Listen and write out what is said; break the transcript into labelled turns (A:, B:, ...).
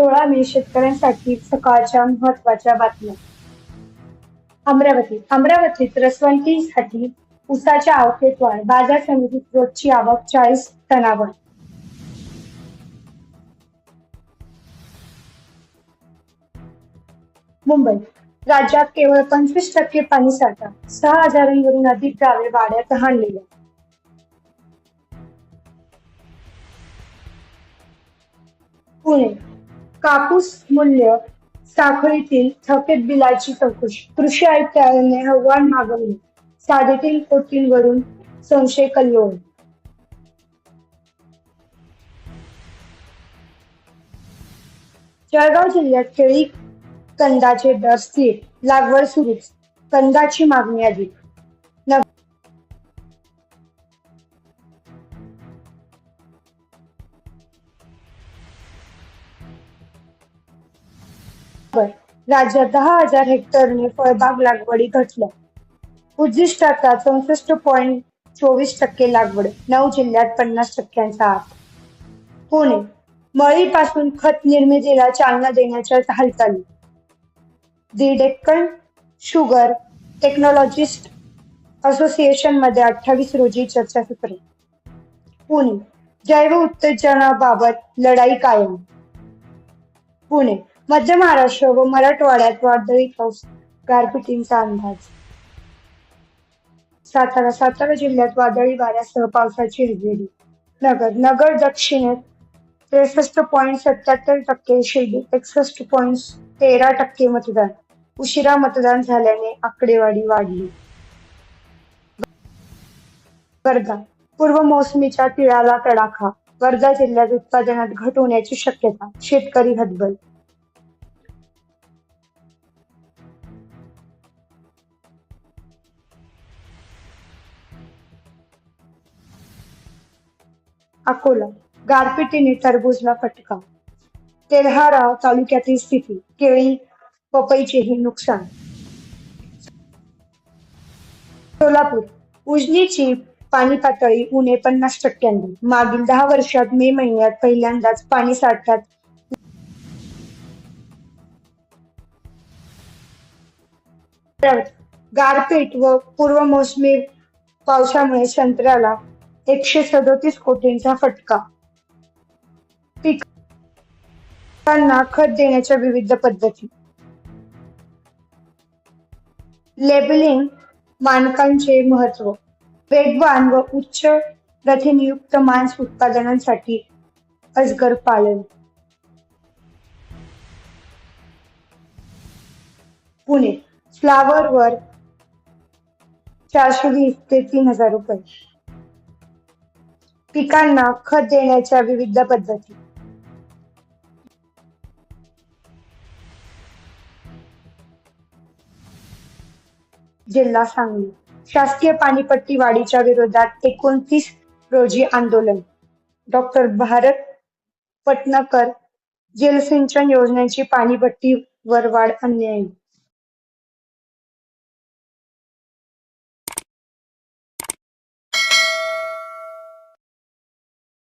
A: सोळा मे शेतकऱ्यांसाठी सकाळच्या महत्त्वाच्या बातम्या. अमरावती अमरावतीत रसवंतीसाठी उसाच्या आवकेत वाढ बाजार समितीत रोजची आवक चाळीस टनावर मुंबई राज्यात केवळ पंचवीस टक्के पाणी साठा सहा हजारांवरून अधिक गावे वाड्यात हाणलेल्या. पुणे कापूस मूल्य साखळीतील थकीत बिलाची चौकशी कृषी आयुक्तालयाने अहवाल मागवले. साडेतीन कोटींवरून संशय कल्लोळ. जळगाव जिल्ह्यात केळी कंदाचे दर स्थिर. लागवड सुरूच. कंदाची मागणी अधिक. राज्यात दहा हजार हेक्टरने फळबाग लागवडी घटल्या. उद्दिष्टाचा चौसष्ट पॉईंट चोवीस टक्के लागवड नऊ जिल्ह्यात पन्नास टक्क्यांचा आत पुणे मळीपासून खत निर्मितीला चालना देण्याच्या हालचाली. दी डेक्कन शुगर टेक्नॉलॉजिस्ट असोसिएशनमध्ये अठ्ठावीस रोजी चर्चासत्र पुणे जैव उत्तेजनाबाबत लढाई कायम. पुणे मध्य महाराष्ट्र व मराठवाड्यात वादळी पाऊस गारपिटींचा अंदाज. सातारा सातारा जिल्ह्यात वादळी वाऱ्यासह पावसाची हजेरी. नगर नगर दक्षिणेत त्रेसष्ट पॉईंट सत्याहत्तर टक्के शिर्डी एकसष्ट पॉईंट तेरा टक्के मतदान. उशिरा मतदान झाल्याने आकडेवारी वाढली. वर्धा. पूर्व मोसमीच्या तिळाला तडाखा. वर्धा जिल्ह्यात उत्पादनात घट होण्याची शक्यता. शेतकरी हतबल अकोला गारपिटीने टरबूजला फटका. तेल्हारा तालुक्यातील स्थिती केळी पपईचेही नुकसान. सोलापूर उजनीची पाणी पातळी उणे पन्नास टक्क्यांनी. मागील दहा वर्षात मे महिन्यात पहिल्यांदाच पाणी साठ्यात गारपीट व पूर्व मोसमी पावसामुळे संत्र्याला एकशे सदोतीस कोटींचा फटका. पिकांना खत देण्याच्या विविध पद्धती. लेबलिंग मानकांचे महत्त्व. वेगवान व उच्च प्रथिनयुक्त मांस उत्पादनांसाठी अजगर पालन. पुणे. फ्लावर वर चारशे वीस ते तीन हजार रुपये. पिकांना खत देण्याच्या विविध पद्धती. जिल्हा सांगली. शासकीय पाणीपट्टी वाढीच्या विरोधात एकोणतीस रोजी आंदोलन. डॉक्टर भारत पटनाकर जलसिंचन योजनेची पाणीपट्टीवर वाढ अन्यायी.